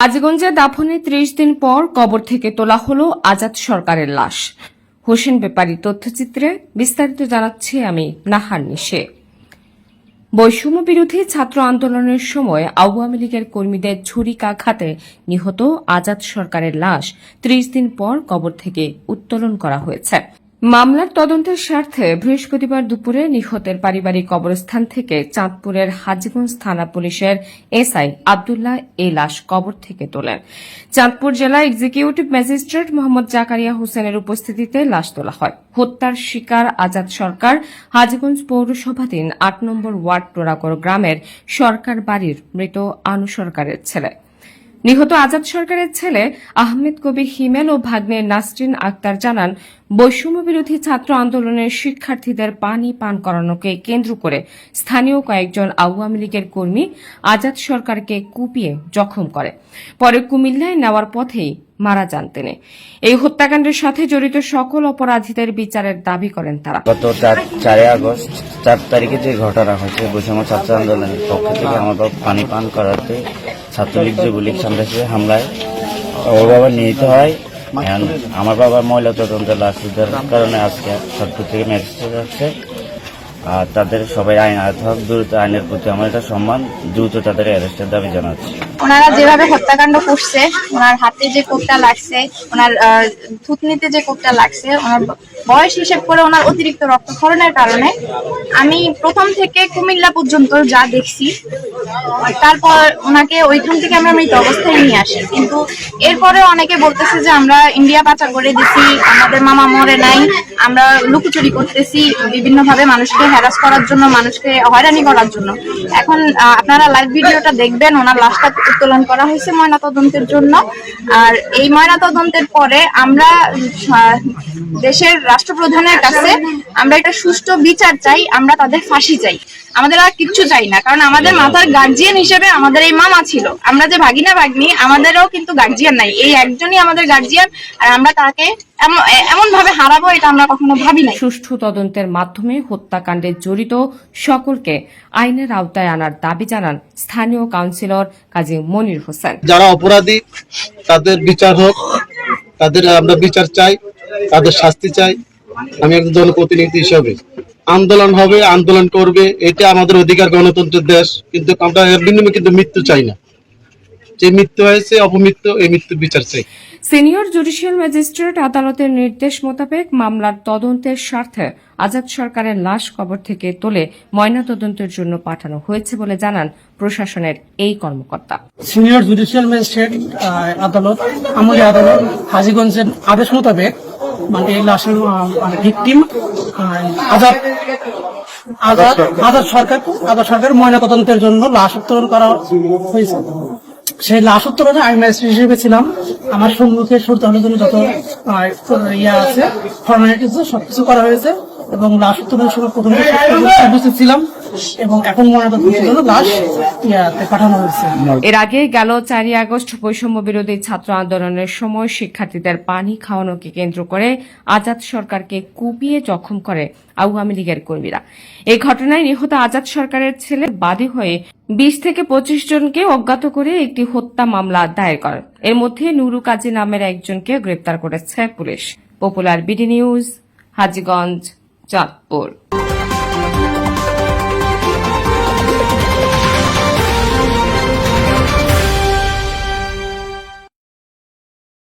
আজিগঞ্জে দাফনে ত্রিশ দিন পর কবর থেকে তোলা হল আজাদ সরকারের লাশ। হোসেন ব্যাপারী তথ্যচিত্রে বিস্তারিত জানাচ্ছি আমি নাহার নিশে। বৈষম্য বিরোধী ছাত্র আন্দোলনের সময় আওয়ামী লীগের কর্মীদের ছুরিকাঘাতে নিহত আজাদ সরকারের লাশ ত্রিশ দিন পর কবর থেকে উত্তোলন করা হয়েছে। মামলার তদন্তের স্বার্থে বৃহস্পতিবার দুপুরে নিহতের পারিবারিক কবরস্থান থেকে চাঁদপুরের হাজীগঞ্জ থানা পুলিশের এসআই আবদুল্লাহ এই লাশ কবর থেকে তোলেন। চাঁদপুর জেলা এক্সিকিউটিভ ম্যাজিস্ট্রেট মোহাম্মদ জাকারিয়া হোসেনের উপস্থিতিতে লাশ তোলা হয়। হত্যার শিকার আজাদ সরকার হাজীগঞ্জ পৌরসভাধীন আট নম্বর ওয়ার্ড টোরাকর গ্রামের সরকার বাড়ির মৃত আনু সরকারের ছেলে। নিহত আজাদ সরকারের ছেলে আহমেদ কবির হিমেল ও ভাগ্নে নাসরিন আক্তার জানান বৈষম্য বিরোধী ছাত্র আন্দোলনের শিক্ষার্থীদের পানি পান করানোকে কেন্দ্র করে স্থানীয় কয়েকজন আওয়ামী লীগের কর্মী আজাদ সরকারকে কুপিয়ে জখম করে। পরে কুমিল্লায় নেওয়ার পথেই মারা যান তিনি। এই হত্যাকাণ্ডের সাথে জড়িত সকল অপরাধীদের বিচারের দাবি করেন তারা। গত চার, চারই আগস্ট, চার তারিখে যে ঘটনা হয়েছে, বৈষম্য ছাত্র আন্দোলনের পক্ষ থেকে বাবা পানি পান করাতে ছাত্রলীগ যুবলীগ সন্ত্রাসী হামলায় ওর বাবা নিহত হয়। আমার বাবা মহিলা তদন্ত লাশ উদ্ধারের কারণে আজকে সরকার থেকে ম্যাজিস্ট্রেট আসছে। আর তাদের সবাই আইন হোক দ্রুত আইনের প্রতি আমার একটা সম্মান, দ্রুত তাদের অ্যারেস্টের দাবি জানাচ্ছি। ওনারা যেভাবে হত্যাকাণ্ড করছে, ওনার হাতে যে কোটটা লাগছে, ওনার থুতনিতে যে কোটটা লাগছে, ওনার বয়স হিসেব করে ওনার অতিরিক্ত রক্তক্ষরণের কারণে আমি প্রথম থেকে কুমিল্লা পর্যন্ত যা দেখছি তারপর ওনাকে ওইখান থেকে আমরা মৃত অবস্থায় নিয়ে আসি। কিন্তু এরপরে অনেকে বলতেছে যে আমরা ইন্ডিয়া পাচার করে দিছি, আমাদের মামা মরে নাই, আমরা লুকোচুরি করতেছি বিভিন্ন ভাবে মানুষকে হ্যারাস করার জন্য, মানুষকে হয়রানি করার জন্য। এখন আপনারা লাইভ ভিডিওটা দেখবেন, ওনার লাশটা উত্তোলন করা হয়েছে ময়না তদন্তের জন্য। আর এই ময়না তদন্তের পরে আমরা দেশের রাষ্ট্রপ্রধানের কাছে আমরা একটা সুষ্ঠু বিচার চাই, আমরা তাদের ফাঁসি চাই। আমাদের আর কিচ্ছু চাই না কারণ আমাদের মাথার গার্জিয়ান হিসেবে আমাদের এই মামা ছিল। আমরা যে ভাগিনা ভাগ্নি আমাদেরও কিন্তু গার্জিয়ান নাই। এই একজনই আমাদের গার্জিয়ান আর আমরা তাকে এমন ভাবে হারাবো এটা আমরা কখনো ভাবি নাই। সুষ্ঠু তদন্তের মাধ্যমে হত্যাকাণ্ডে জড়িত সকলকে আইনের আওতায় আনার দাবি জানান স্থানীয় কাউন্সিলর কাজী মনির হোসেন। যারা অপরাধী তাদের বিচার হোক তাদের আমরা বিচার চাই তাদের শাস্তি চাই। আমি একজন জনপ্রতিনিধি হিসাবে। আন্দোলন হবে আন্দোলন করবে এটা আমাদের অধিকার গণতন্ত্রের দেশ। কিন্তু আমরা এর বিনিময়ে কিন্তু মৃত্যু চাই না। যে মৃত্যু হয়েছে অপমৃত্যু এই মৃত্যুর বিচার চাই। সিনিয়র জুডিশিয়াল ম্যাজিস্ট্রেট আদালতের নির্দেশ মোতাবেক মামলার তদন্তের স্বার্থে আজাদ সরকারের লাশ কবর থেকে তুলে ময়নাতদন্তের জন্য পাঠানো হয়েছে বলে জানান প্রশাসনের এই কর্মকর্তা। সিনিয়র জুডিশিয়াল ম্যাজিস্ট্রেট আহ, আদালত আমলি আদালত হাজিগঞ্জের আদেশ মোতাবেক লাশ করা হয়েছে। সেই লাশ হিসেবে ছিলাম। আমার সম্মুখে সুরতানের জন্য যত ইয়ে আছে ফর্মালিটিস সবকিছু করা হয়েছে এবং লাশ উত্তোলনের সময় প্রথমে ছিলাম। এবং এখন ময়নাতদন্তের লাশ পাঠানো হয়েছে। এর আগে গেল চারই আগস্ট বৈষম্য বিরোধী ছাত্র আন্দোলনের সময় শিক্ষার্থীদের পানি খাওয়ানোকে কেন্দ্র করে আজাদ সরকারকে কুপিয়ে জখম করে আওয়ামী লীগের কর্মীরা। এই ঘটনায় নিহত আজাদ সরকারের ছেলে বাদী হয়ে বিশ থেকে পঁচিশ জনকে অজ্ঞাত করে একটি হত্যা মামলা দায়ের করে। এর মধ্যে নুরু কাজী নামের একজনকে গ্রেপ্তার করেছে police. Popular BD news Hajiganj Chandpur.